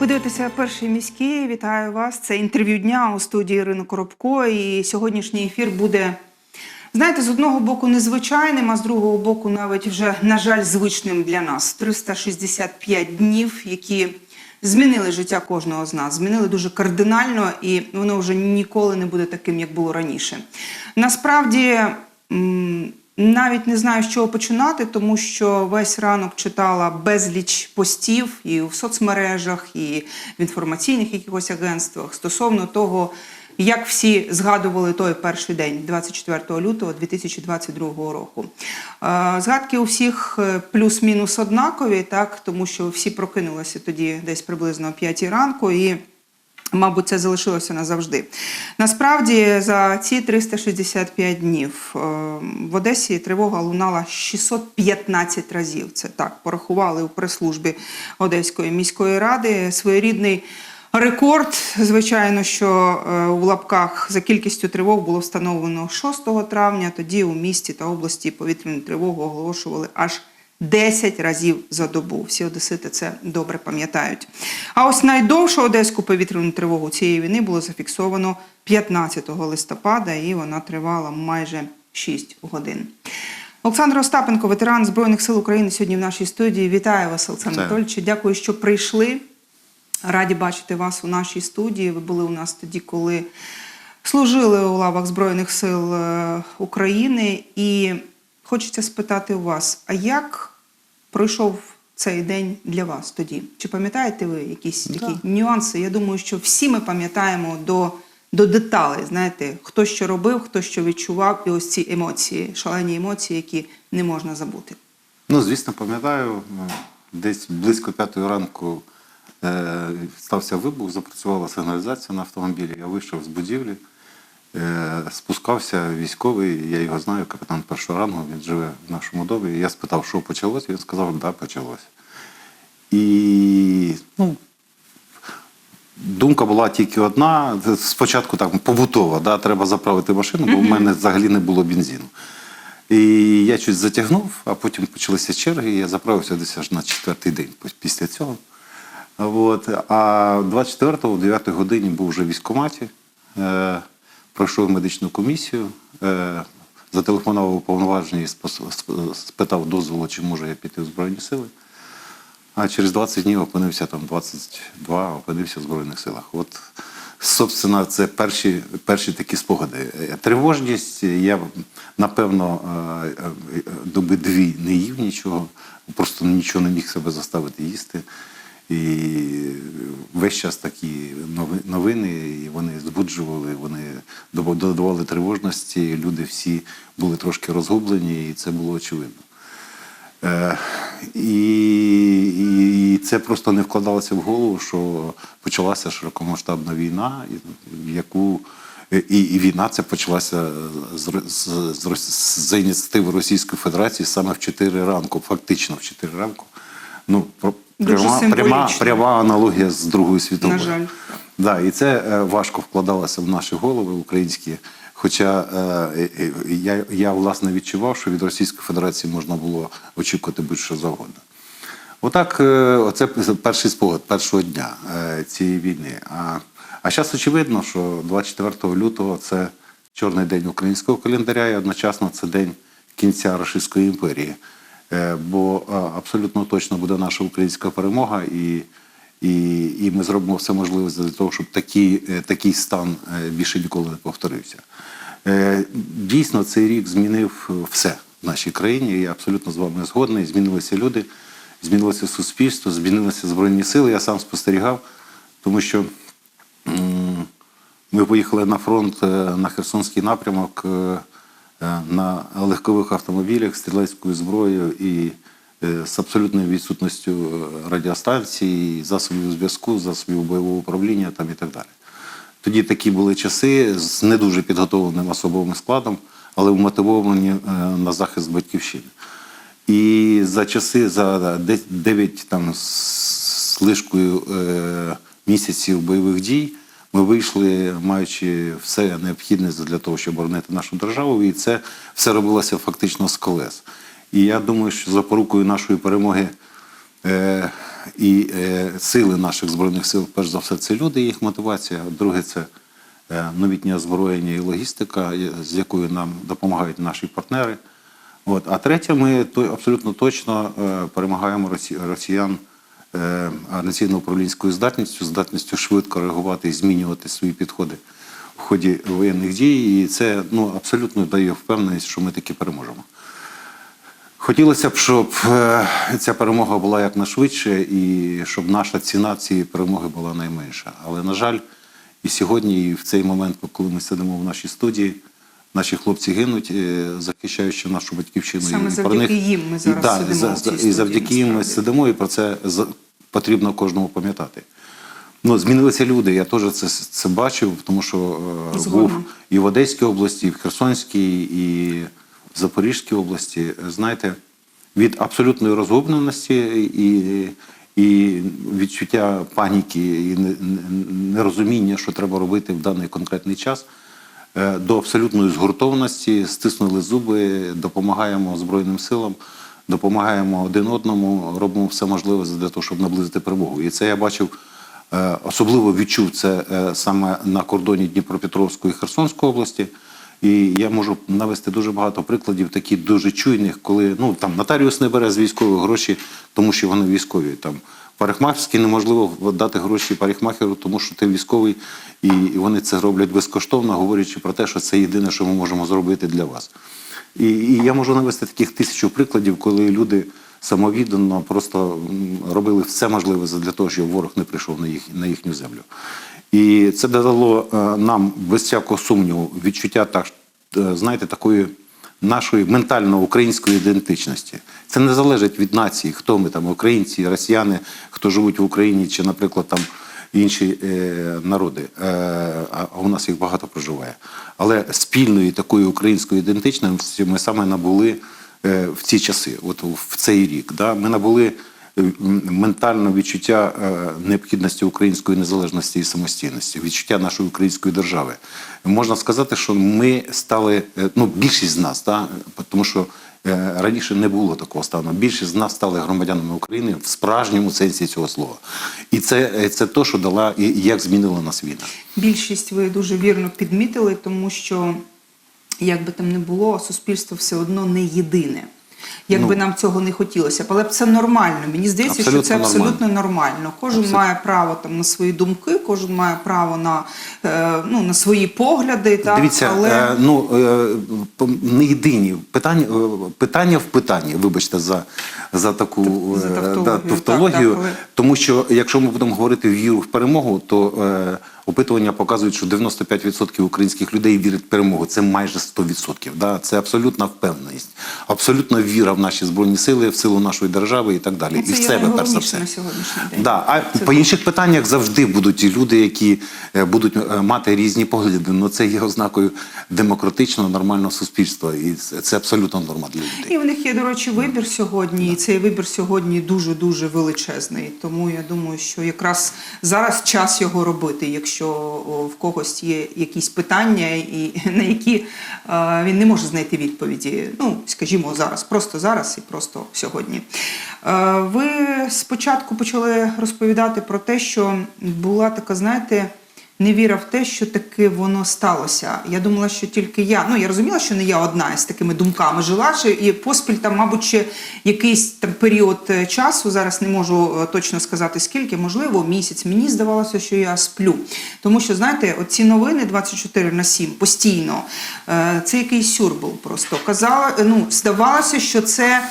Ви дивитеся перший міський. Вітаю вас. Це інтерв'ю дня у студії Ірини Коробко. І сьогоднішній ефір буде, знаєте, з одного боку незвичайним, а з другого боку, навіть вже, на жаль, звичним для нас. 365 днів, які змінили життя кожного з нас, змінили дуже кардинально, і воно вже ніколи не буде таким, як було раніше. Насправді. Навіть не знаю, з чого починати, тому що весь ранок читала безліч постів і в соцмережах, і в інформаційних якихось агентствах стосовно того, як всі згадували той перший день, 24 лютого 2022 року. Е, Згадки у всіх е, плюс-мінус однакові, так тому що всі прокинулися тоді десь приблизно о 5 ранку і. Мабуть, це залишилося назавжди. Насправді, за ці 365 днів е, в Одесі тривога лунала 615 разів. Це так порахували у прес-службі Одеської міської ради. Своєрідний рекорд, звичайно, що е, у лапках за кількістю тривог було встановлено 6 травня. Тоді у місті та області повітряну тривогу оголошували аж 10 разів за добу. Всі одесити це добре пам'ятають. А ось найдовшу одеську повітряну тривогу цієї війни було зафіксовано 15 листопада, і вона тривала майже 6 годин. Олександр Остапенко, ветеран Збройних сил України, сьогодні в нашій студії. Вітаю вас, Олександр. Анатольович. Дякую, що прийшли. Раді бачити вас у нашій студії. Ви були у нас тоді, коли служили у лавах Збройних сил е, України. І хочеться спитати у вас, а як пройшов цей день для вас тоді? Чи пам'ятаєте ви якісь Да. такі нюанси? Я думаю, що всі ми пам'ятаємо до, до деталей. Знаєте, хто що робив, хто що відчував, і ось ці емоції, шалені емоції, які не можна забути. Ну, звісно, пам'ятаю, е, десь близько п'ятої ранку е, стався вибух, запрацювала сигналізація на автомобілі. Я вийшов з будівлі, спускався військовий, я його знаю, капітан першого рангу, він живе в нашому домі. Я спитав, що почалося, він сказав, да, почалося. І ну, думка була тільки одна. Спочатку так побутова, да, треба заправити машину, бо в мене взагалі не було бензину. І я щось затягнув, а потім почалися черги, і я заправився десь аж на четвертий день після цього. От. А 24-го, о 9 годині був вже в військкоматі, е, пройшов медичну комісію, е, зателефонував уповноважений, спос- сп- спитав дозволу, чи можу я піти в Збройні сили. А через 20 днів опинився там 22, опинився в Збройних силах. От, собственно, це перші, перші такі спогади. Е, Тривожність, я напевно е, доби дві не їв нічого, просто нічого не міг себе заставити їсти. І весь час такі новини, і вони збуджували, вони додавали тривожності. Люди всі були трошки розгублені, і це було очевидно. Е, і, і це просто не вкладалося в голову, що почалася широкомасштабна війна, яку і, і війна ця почалася з, з, з, з ініціативи Російської Федерації саме в 4 ранку, фактично в 4 ранку. Ну, Дуже пряма, пряма, пряма аналогія з Другою світовою. На жаль. Да, і це е, важко вкладалося в наші голови українські. Хоча е, я, я власне відчував, що від Російської Федерації можна було очікувати будь-що завгодно. Отак, е, оце перший спогад першого дня е, цієї війни. А, а зараз очевидно, що 24 лютого це чорний день українського календаря, і одночасно це день кінця Російської імперії. Е, Бо е, абсолютно точно буде наша українська перемога, і, і, і ми зробимо все можливе для того, щоб такий, е, такий стан більше ніколи не повторився. Дійсно, цей рік змінив все в нашій країні. Я абсолютно з вами згодний. Змінилися люди, змінилося суспільство, змінилися збройні сили. Я сам спостерігав, тому що ми поїхали на фронт на Херсонський напрямок на легкових автомобілях, стрілецькою зброєю і е, з абсолютною відсутністю е, радіостанцій, засобів зв'язку, засобів бойового управління там і так далі. Тоді такі були часи з не дуже підготовленим особовим складом, але вмотивовані е, на захист батьківщини. І за часи, за 9 там з лишкою е, місяців бойових дій, ми вийшли, маючи все необхідне для того, щоб боронити нашу державу, і це все робилося фактично з колес. І я думаю, що запорукою нашої перемоги Е, і е, сили наших збройних сил, перш за все, це люди, їх мотивація. Друге, це е, новітнє озброєння і логістика, з якою нам допомагають наші партнери. От. А третє, ми абсолютно точно е, перемагаємо росі- росіян е, організаційно-управлінською здатністю, здатністю швидко реагувати і змінювати свої підходи в ході воєнних дій. І це ну, абсолютно дає впевненість, що ми таки переможемо. Хотілося б, щоб е, ця перемога була якнайшвидше і щоб наша ціна цієї перемоги була найменша. Але, на жаль, і сьогодні, і в цей момент, коли ми сидимо в нашій студії, наші хлопці гинуть, е, захищаючи нашу батьківщину. Саме завдяки про них, їм ми зараз да, сидимо за- І завдяки їм ми сидимо, і про це потрібно кожному пам'ятати. Ну, змінилися люди. Я теж це, це бачив, тому що е, Згодна. був і в Одеській області, і в Херсонській, і в Запорізькій області. Знаєте, від абсолютної розгубленості і, і відчуття паніки і не- не- нерозуміння, що треба робити в даний конкретний час. Е, До абсолютної згуртованості стиснули зуби, допомагаємо Збройним силам, допомагаємо один одному, робимо все можливе для того, щоб наблизити перемогу. І це я бачив Е, Особливо відчув це е, саме на кордоні Дніпропетровської і Херсонської області. І я можу навести дуже багато прикладів, таких дуже чуйних, коли ну там нотаріус не бере з військових гроші, тому що вони військові. Там парикмахерські неможливо дати гроші парикмахеру, тому що ти військовий, і вони це роблять безкоштовно, говорячи про те, що це єдине, що ми можемо зробити для вас. І, і я можу навести таких тисячу прикладів, коли люди самовіддано просто робили все можливе для того, щоб ворог не прийшов на, їх, на їхню землю. І це додало е, нам без всякого сумніву відчуття так, е, знаєте, такої нашої ментально-української ідентичності. Це не залежить від нації, хто ми там, українці, росіяни, хто живуть в Україні, чи, наприклад, там інші е, народи. А у нас їх багато проживає. Але спільної такої української ідентичності ми саме набули в ці часи, от в цей рік. Да? Ми набули ментальне відчуття е, необхідності української незалежності і самостійності, відчуття нашої української держави. Можна сказати, що ми стали, е, ну більшість з нас, да? тому що е, раніше не було такого стану. Більшість з нас стали громадянами України в справжньому сенсі цього слова. І це, е, це то, що дала і як змінила нас війна. Більшість ви дуже вірно підмітили, тому що як би там не було, суспільство все одно не єдине. Як би нам цього не хотілося, але це нормально. Мені здається, що Ну. Абсолютно це абсолютно нормально. Кожен Абсолютно. має право там на свої думки, кожен має право на, е, ну, на свої погляди. Так? Дивіться, але... е, ну е, не єдині питання, питання в питанні, вибачте за, за таку За тавтологію, да, тавтологію. так, але- Тому що якщо ми будемо говорити віру в перемогу, то опитування показують, що 95% українських людей вірять в перемогу. Це майже 100%. Да? Це абсолютна впевненість, абсолютна віра в наші збройні сили, в силу нашої держави і так далі. Ну, і в себе перш за все. на сьогоднішній день. Да, а Це по інших питаннях завжди будуть люди, які е, будуть е, мати різні погляди. Ну це є ознакою демократичного нормального суспільства, і це абсолютно норма для людей. І в них є, до речі, вибір сьогодні, і цей вибір сьогодні дуже дуже величезний. Тому я думаю, що якраз зараз час його робити, якщо в когось є якісь питання, і на які він не може знайти відповіді. Ну, скажімо, зараз, просто зараз і просто сьогодні. Е, ви спочатку почали розповідати про те, що була така, знаєте не віра в те, що таки воно сталося. Я думала, що тільки я. Ну я розуміла, що не я одна з такими думками жила. І поспіль там, мабуть, ще якийсь там період е, часу. Зараз не можу е, точно сказати скільки, можливо, місяць. Мені здавалося, що я сплю. Тому що, знаєте, оці новини 24 на 7 постійно. е, Це якийсь сюр був просто. Казала, ну, здавалося, що це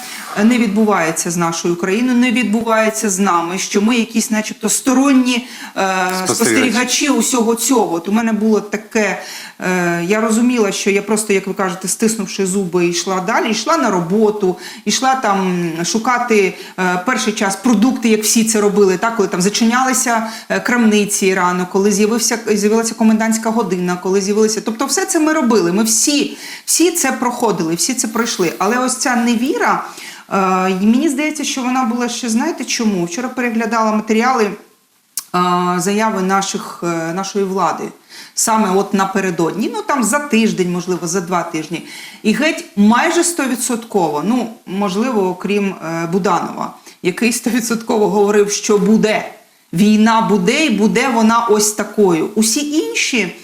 не відбувається з нашою країною, не відбувається з нами, що ми якісь, начебто, сторонні е, спостерігачі усього цього. От у мене було таке. Е, я розуміла, що я просто, як ви кажете, стиснувши зуби, йшла далі, йшла на роботу, йшла там шукати е, перший час продукти, як всі це робили, так, коли там зачинялися е, крамниці рано, коли з'явився з'явилася комендантська година, коли з'явилися. Тобто, все це ми робили. Ми всі, всі це проходили, всі це пройшли. Але ось ця невіра. Е, і мені здається, що вона була ще знаєте чому? Вчора переглядала матеріали е, заяви наших, е, нашої влади. Саме от напередодні, ну там за тиждень, можливо, за два тижні. І геть майже стовідсотково, ну можливо, окрім Буданова, який стовідсотково говорив, що буде. Війна буде і буде вона ось такою. Усі інші.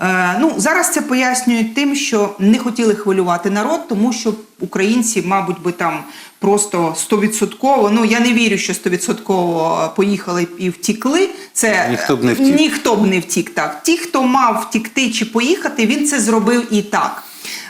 Е, ну, зараз це пояснюють тим, що не хотіли хвилювати народ, тому що українці, мабуть, би там просто стовідсотково. Ну я не вірю, що стовідсотково поїхали і втікли. Це Ніхто б не втік. ніхто б не втік. Так, ті, хто мав втікти чи поїхати, він це зробив і так.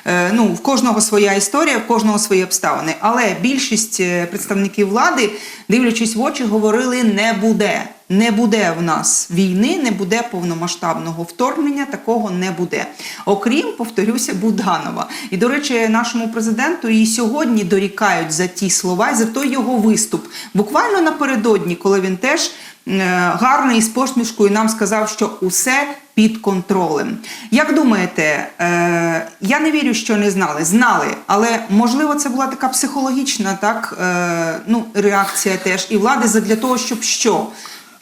Е, Ну, в кожного своя історія, в кожного свої обставини. Але більшість е, представників влади, дивлячись в очі, говорили: не буде. Не буде в нас війни, не буде повномасштабного вторгнення, такого не буде. Окрім, повторюся, Буданова. І, до речі, нашому президенту і сьогодні дорікають за ті слова, за той його виступ. Буквально напередодні, коли він теж е, гарно і з посмішкою нам сказав, що усе під контролем. Як думаєте, е, я не вірю, що не знали. Знали, але можливо це була така психологічна так, е, ну, реакція теж і влади задля того, щоб що?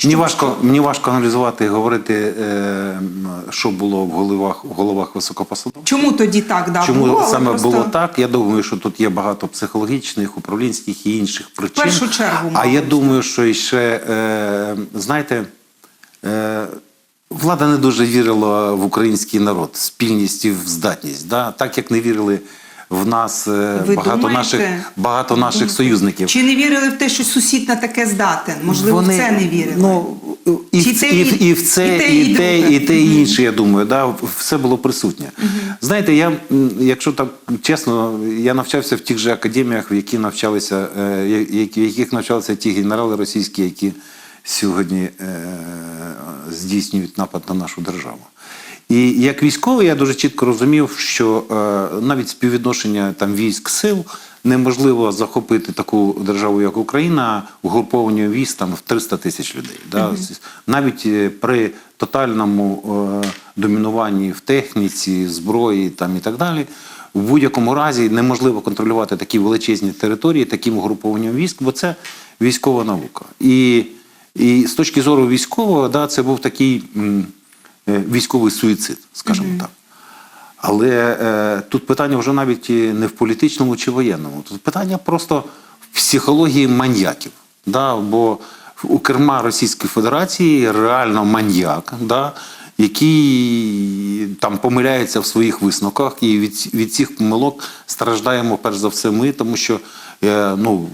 Мені важко, мені важко аналізувати і говорити, е, що було в головах, в головах високопосадовців. Чому тоді так да, Чому було? саме просто- було так? Я думаю, що тут є багато психологічних, управлінських і інших причин. першу чергу, а я думаю, що ще, е, знаєте, е, влада не дуже вірила в український народ, спільність і в здатність. Да? Так як не вірили в нас е, Ви багато думаєте? наших, багато Ви наших союзників. Чи не вірили в те, що сусід на таке здатен? Можливо, в це не вірили. Ну, і, Чи в- те, і, в- і в це, і те, і, і те, і те, і інше, я думаю, да, все було присутнє. Знаєте, я, якщо так чесно, я навчався в тих же академіях, в які навчалися, е, в яких навчалися ті генерали російські, які сьогодні е, здійснюють напад на нашу державу. І як військовий я дуже чітко розумів, що е, навіть співвідношення там військ сил неможливо захопити таку державу, як Україна, угрупованню військ там в 300 тисяч людей. Да? Навіть е, при тотальному е, домінуванні в техніці, зброї там і так далі. В будь-якому разі неможливо контролювати такі величезні території таким угрупованням військ, бо це військова наука. І, і з точки зору військового, да, це був такий військовий суїцид, скажімо так. Але е, тут питання вже навіть і не в політичному чи воєнному. Тут питання просто в психології маньяків. Да? Бо у керма Російської Федерації реально маньяк, да? який там помиляється в своїх висновках, і від, від цих помилок страждаємо перш за все ми, тому що е, ну,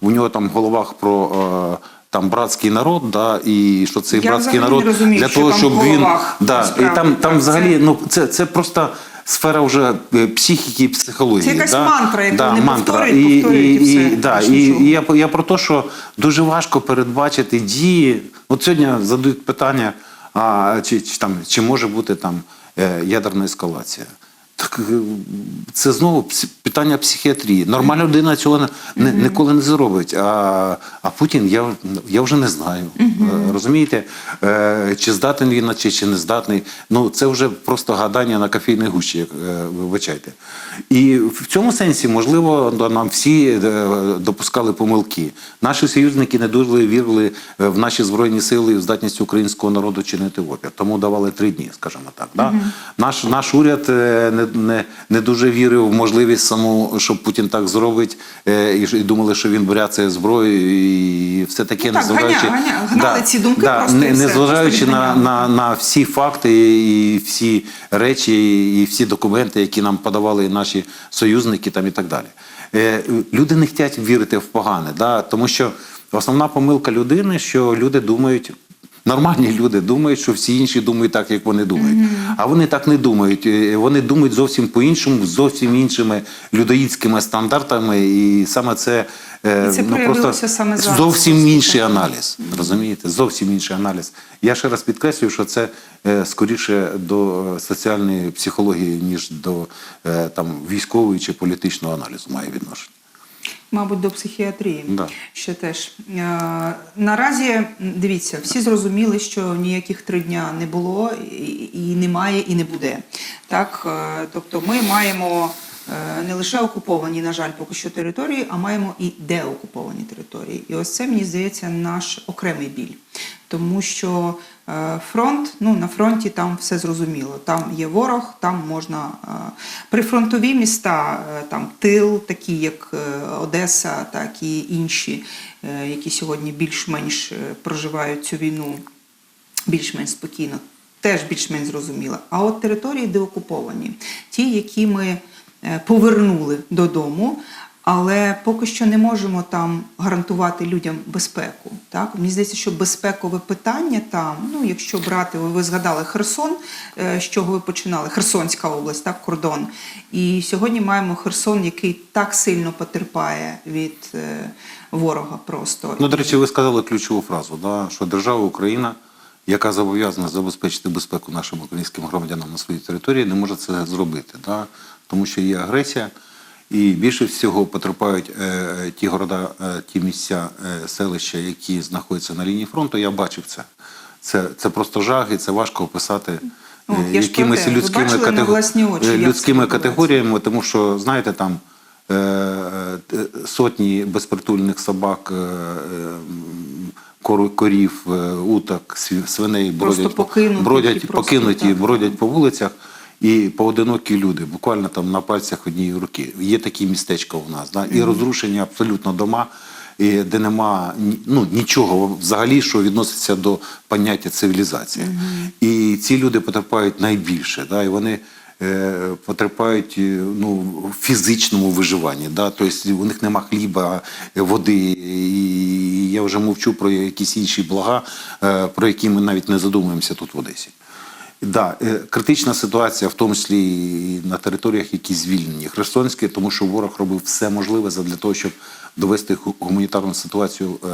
у нього там в головах про. Е, там братський народ, да, і що цей Я братський народ розумію, для того, щоб він да, і там, там так, взагалі ну це, це просто сфера вже е, психіки і психології. Це якась да? мантра, яку да, вони мантра. повторюють, і, повторюють, і і, все. да, і, і я, я про те, що дуже важко передбачити дії. От сьогодні задають питання, а, чи, чи, там, чи може бути там е, ядерна ескалація. Так е, це знову питання психіатрії. Нормальна людина цього не, не, ніколи не зробить. А, а Путін я, я вже не знаю. Е, Розумієте, Е, чи здатен він, чи, чи не здатний. Ну це вже просто гадання на кофейній гущі, як е, вибачайте. І в цьому сенсі, можливо, нам всі допускали помилки. Наші союзники не дуже вірили в наші збройні сили і в здатність українського народу чинити опір. Тому давали три дні, скажімо так. Да? Наш, наш уряд не, не, не дуже вірив в можливість саму, що Путін так зробить, е, і, думали, що він бряться зброю і все таке, Ну незважаючи ганя- ганя- гнали ці думки просто і не, незважаючи просто на, на, на всі факти і всі речі, і всі документи, які нам подавали наші союзники там і так далі. Е, люди не хочуть вірити в погане, да? тому що основна помилка людини, що люди думають. Нормальні люди думають, що всі інші думають так, як вони думають. А вони так не думають. Е, Вони думають зовсім по-іншому, зовсім іншими людоїдськими стандартами. І саме це, е, І це ну, просто саме зараз. зовсім інший аналіз. Розумієте? Зовсім інший аналіз. Я ще раз підкреслюю, що це е, скоріше до соціальної психології, ніж до там, військової чи політичного аналізу має відношення. Мабуть, до психіатрії Да. ще теж. Е, наразі, дивіться, всі зрозуміли, що ніяких три дня не було, і, і немає, і не буде. Так? Е, тобто ми маємо е, не лише окуповані, на жаль, поки що території, а маємо і деокуповані території. І ось це, мені здається, наш окремий біль. Тому що Фронт, ну на фронті там все зрозуміло. Там є ворог, там можна е, прифронтові міста, е, там тил, такі як е, Одеса, так і інші, е, які сьогодні більш-менш е, проживають цю війну більш-менш спокійно, теж більш-менш зрозуміло. А от території деокуповані, ті, які ми е, повернули додому, але поки що не можемо там гарантувати людям безпеку. Так? Мені здається, що безпекове питання там, ну якщо брати, ви, згадали Херсон, е, з чого ви починали, Херсонська область, так, кордон. І сьогодні маємо Херсон, який так сильно потерпає від е, ворога просто. Ну, до речі, ви сказали ключову фразу, да, що держава Україна, яка зобов'язана забезпечити безпеку нашим українським громадянам на своїй території, не може це зробити, да, тому що є агресія. І більше всього потерпають е, ті города, е, ті місця, е, селища, які знаходяться на лінії фронту. Я бачив це. Це, це просто жах, і це важко описати про якимись. Людськими, як людськими категоріями, тому що, знаєте, там сотні безпритульних собак, кор- корів, уток, свиней бродять, покинуті, бродять, просто покинуті, бродять по вулицях. І поодинокі люди, буквально там на пальцях однієї руки. Є такі містечка у нас, да? і розрушені абсолютно дома, і де нема ну, нічого взагалі, що відноситься до поняття цивілізації. І ці люди потерпають найбільше, да? і вони е, потерпають е, ну, в фізичному виживанні. Да? Тобто у них нема хліба, води, і я вже мовчу про якісь інші блага, е, про які ми навіть не задумуємося тут в Одесі. Да, е, критична ситуація, в тому числі і на територіях, які звільнені. Херсонське, тому що ворог робив все можливе для того, щоб довести гуманітарну ситуацію е,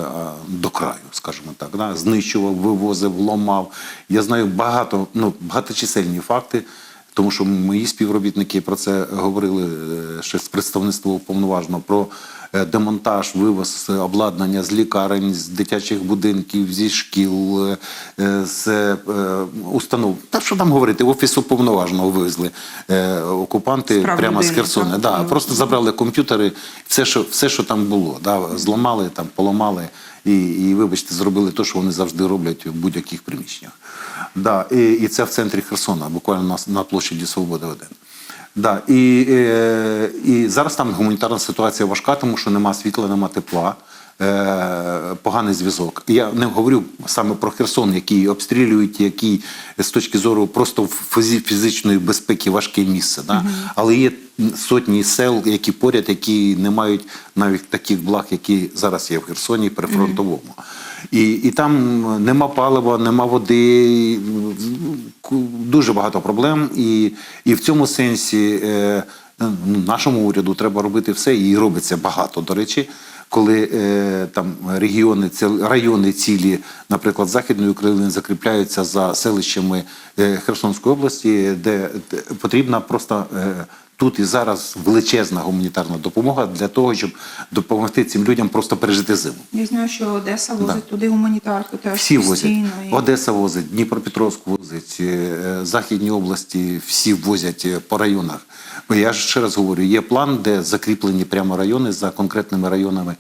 до краю, скажімо так. Да? Знищував, вивозив, ломав. Я знаю багато, ну, багаточисельні факти. Тому що мої співробітники про це говорили е, ще з представництва уповноваженого про е, демонтаж, вивоз обладнання з лікарень, з дитячих будинків, зі шкіл, е, е, з е, установ. Та що там говорити, офіс уповноваженого вивезли е, окупанти Справ прямо з Херсона. так. Да, просто забрали комп'ютери, все, що, все, що там було, да, зламали, там, поламали. І, і, вибачте, зробили те, що вони завжди роблять в будь-яких приміщеннях. Да, і, і це в центрі Херсона, буквально на, на площаді Свободи 1. Да, і, е, і зараз там гуманітарна ситуація важка, тому що нема світла, нема тепла, е, поганий зв'язок. Я не говорю саме про Херсон, який обстрілюють, який з точки зору просто фізичної безпеки важке місце. Да? Але є сотні сел, які поряд, які не мають навіть таких благ, які зараз є в Херсоні при фронтовому. І, і там нема палива, нема води, дуже багато проблем. І, і в цьому сенсі е, ну, нашому уряду треба робити все, і робиться багато, до речі. Коли е, там регіони, райони цілі, наприклад, Західної України закріпляються за селищами е, Херсонської області, де потрібна просто е, тут і зараз величезна гуманітарна допомога для того, щоб допомогти цим людям просто пережити зиму. Я знаю, що Одеса возить туди гуманітарку теж Всі возять. і- Одеса возить, Дніпропетровськ возить, е, Західні області всі возять е, по районах. Бо Я ж ще раз говорю, є план, де закріплені прямо райони за конкретними районами,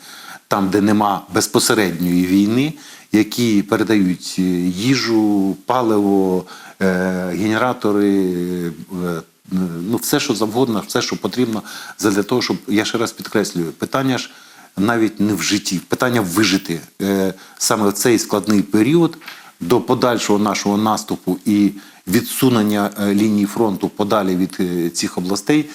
там, де нема безпосередньої війни, які передають е, їжу, паливо, генератори. Ну, все, що завгодно, все, що потрібно, для того, щоб я ще раз підкреслюю, питання ж навіть не в житті, питання вижити е, саме в цей складний період до подальшого нашого наступу і відсунення е, лінії фронту подалі від е, цих областей,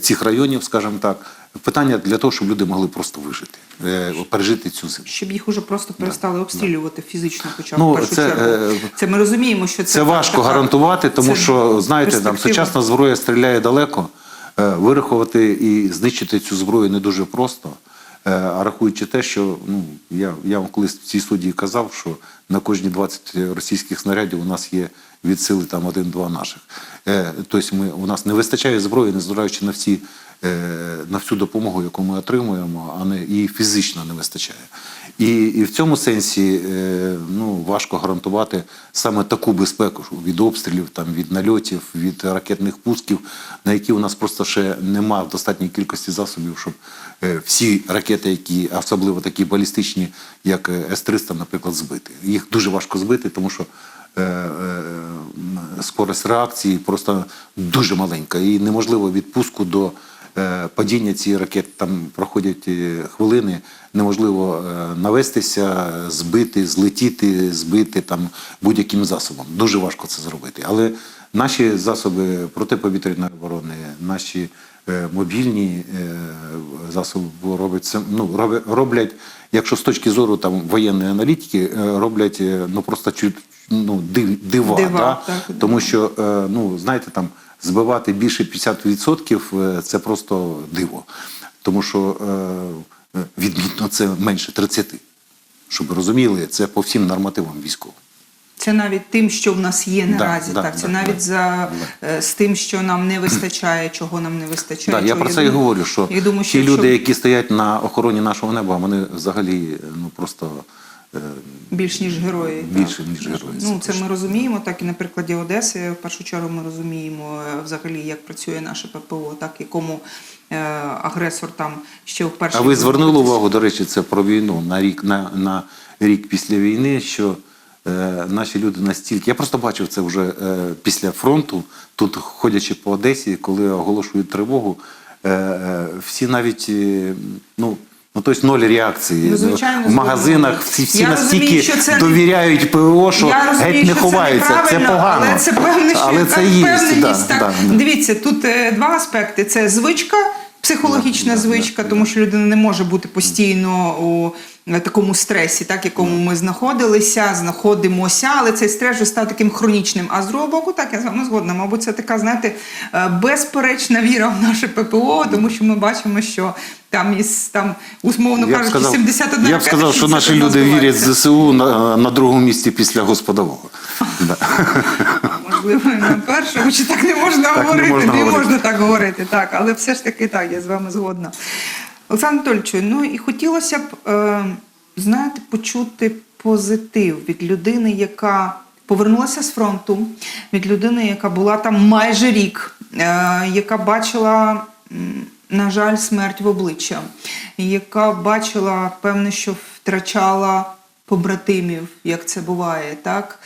цих районів, скажімо так. Питання для того, щоб люди могли просто вижити, е, пережити цю зиму. Щоб їх уже просто перестали обстрілювати фізично, хоча б Ну, першу це, чергу. е, Це ми розуміємо, що це Це важко така- гарантувати, тому що знаєте, там сучасна зброя стріляє далеко. е, Вирахувати і знищити цю зброю не дуже просто. А рахуючи те, що ну я, я вам колись в цій студії казав, що на кожні 20 російських снарядів у нас є від сили там один-два наших. Е, Тобто ми у нас не вистачає зброї, незважаючи на всі е, на всю допомогу, яку ми отримуємо, а не і фізично не вистачає. І, і в цьому сенсі е, ну, важко гарантувати саме таку безпеку від обстрілів, там, від нальотів, від ракетних пусків, на які у нас просто ще немає в достатній кількості засобів, щоб е, всі ракети, які особливо такі балістичні, як е, С-300, наприклад, збити. Їх дуже важко збити, тому що скорость реакції просто дуже маленька. І неможливо від пуску до е, падіння цієї ракети. Там проходять е, хвилини, неможливо е, навестися, збити, злетіти, збити там будь-яким засобом. Дуже важко це зробити. Але наші засоби протиповітряної оборони, наші е, мобільні е, засоби роблять ну, роблять, якщо з точки зору там воєнної аналітики, е, роблять е, ну просто ну, дива, Дива, да? так. тому що е, ну знаєте, там збивати більше 50% е, це просто диво, тому що е, відмітно це менше 30. Щоб ви розуміли, це по всім нормативам військовим. Це навіть тим, що в нас є наразі. да, так, це да, навіть да, за е, з тим, що нам не вистачає, чого нам не вистачає. Да, я про це і говорю, що я думаю, що ті люди, якщо які стоять на охороні нашого неба, вони взагалі ну просто е, більш ніж герої. більше, так. ніж герої, Ну це ми розуміємо. Так і на прикладі Одеси. В першу чергу ми розуміємо е, взагалі, як працює наше ППО, так якому е, агресор там ще в першій А ви звернули увагу, до речі, це про війну на рік на, на рік після війни, що наші люди настільки. Я просто бачив це вже е, після фронту, тут ходячи по Одесі, коли оголошують тривогу, е, е, всі навіть е, ну. Ну, тобто ноль реакції. Ну, звичайно, в магазинах всі, всі настільки це довіряють ПВО, що Я розумію, геть не що ховаються. Це, неправильно, погано. Але це певне, що Але це є. да, да. Дивіться, тут е, два аспекти: це звичка, психологічна звичка, да, тому що людина не може бути постійно у е, такому стресі, так якому ми знаходилися, знаходимося, але цей стрес вже став таким хронічним. А з другого боку, так я з вами згодна. Мабуть, це така, знаєте, е, безперечна віра в наше ППО, тому що ми бачимо, що там із там умовно Я б кажучи, сказав, 71 я б сказав, що наші люди вірять в ЗСУ на, на другому місці після господового. Можливо, на першому, чи так не можна Так говорити, не можна можна, говорити. так говорити, так, але все ж таки так, я з вами згодна. Олександр Анатольовичу, ну і хотілося б, е, знаєте, почути позитив від людини, яка повернулася з фронту, від людини, яка була там майже рік, е, яка бачила. На жаль, смерть в обличчя, яка бачила, певне, що втрачала побратимів, як це буває, так?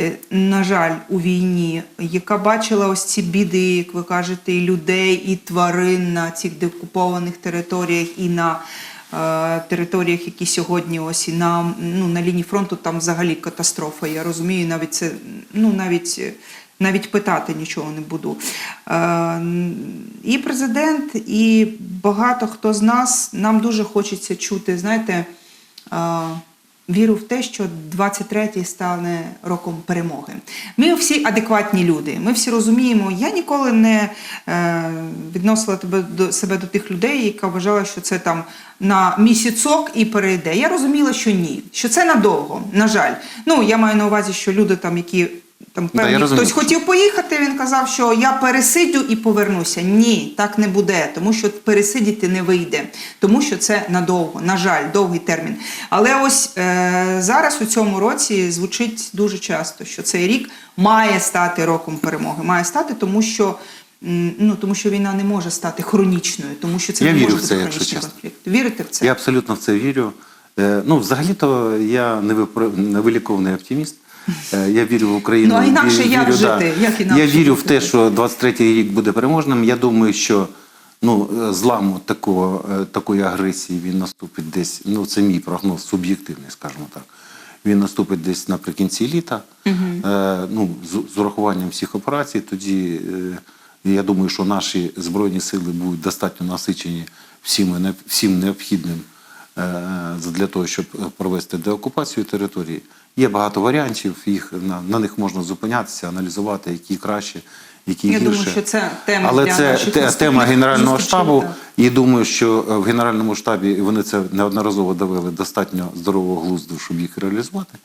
Е, на жаль, у війні, яка бачила ось ці біди, як ви кажете, і людей, і тварин на цих деокупованих територіях, і на е, територіях, які сьогодні ось і на, ну, на лінії фронту там взагалі катастрофа. Я розумію, навіть це ну навіть. е, Навіть питати нічого не буду. Е, і президент, і багато хто з нас нам дуже хочеться чути, знаєте, е, віру в те, що 23-й стане роком перемоги. Ми всі адекватні люди. Ми всі розуміємо. Я ніколи не е, відносила тебе до себе до тих людей, яка вважала, що це там на місяцок і перейде. Я розуміла, що ні, що це надовго. На жаль, ну я маю на увазі, що люди там, які. Там Да, певні хтось хотів поїхати. Він казав, що я пересидю і повернуся. Ні, так не буде, тому що пересидіти не вийде, тому що це надовго, на жаль, довгий термін. Але ось е, зараз у цьому році звучить дуже часто, що цей рік має стати роком перемоги. Має стати, тому що. Ну, тому що війна не може стати хронічною, тому що це Я не вірю може в бути це, хронічний конфлікт. Вірите в це? Я абсолютно в це вірю. Е, Ну, взагалі-то я не невиліковний оптиміст. Е, Я вірю в Україну. Ну, а інакше ві- як вірю, жити? Як інакше я вірю в те, що 23-й рік буде переможним. Я думаю, що ну, е, зламу такого, е, такої агресії він наступить десь. Ну, це мій прогноз, суб'єктивний, скажімо так. Він наступить десь наприкінці літа. Е, ну, з, з урахуванням всіх операцій. Тоді е, я думаю, що наші збройні сили будуть достатньо насичені всім, всім необхідним е, для того, щоб провести деокупацію території. Є багато варіантів, їх, на, на них можна зупинятися, аналізувати, які краще, які Я гірше. думаю, що це тема Але для це те- тема Генерального штабу. І думаю, що е, в Генеральному штабі вони це неодноразово довели достатньо здорового глузду, щоб їх реалізувати.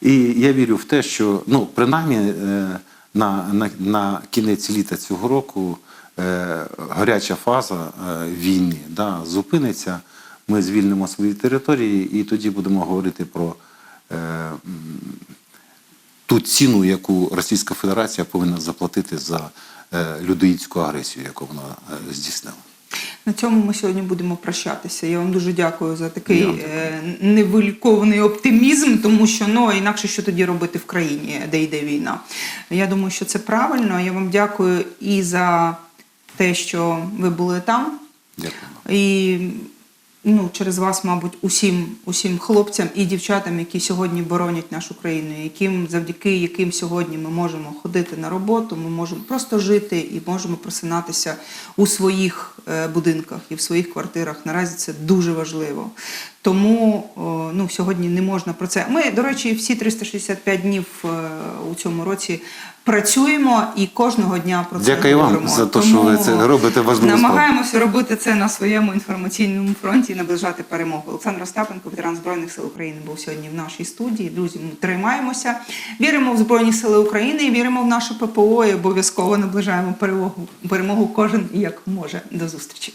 І я вірю в те, що ну, принаймні е, на, на, на кінець літа цього року е, гаряча фаза е, війни да, зупиниться. Ми звільнимо свої території, і тоді будемо говорити про ту ціну, яку Російська Федерація повинна заплатити за е, людоїдську агресію, яку вона е, здійснила. На цьому ми сьогодні будемо прощатися. Я вам дуже дякую за такий е, невилікований оптимізм, тому що ну інакше що тоді робити в країні, де йде війна. Я думаю, що це правильно. Я вам дякую і за те, що ви були там. Дякую. І ну, через вас, мабуть, усім, усім хлопцям і дівчатам, які сьогодні боронять нашу країну, яким завдяки яким сьогодні ми можемо ходити на роботу, ми можемо просто жити і можемо просинатися у своїх е, будинках і в своїх квартирах. Наразі це дуже важливо. Тому ну, сьогодні не можна про це. Ми, до речі, всі 365 днів е, у цьому році працюємо і кожного дня про це Дякую вам за те, що ви це робите справу. Намагаємося робити це на своєму інформаційному фронті і наближати перемогу. Олександр Остапенко, ветеран Збройних сил України, був сьогодні в нашій студії. Друзі, ми тримаємося. Віримо в Збройні Сили України, і віримо в наше ППО і обов'язково наближаємо перемогу. Перемогу кожен як може. До зустрічі.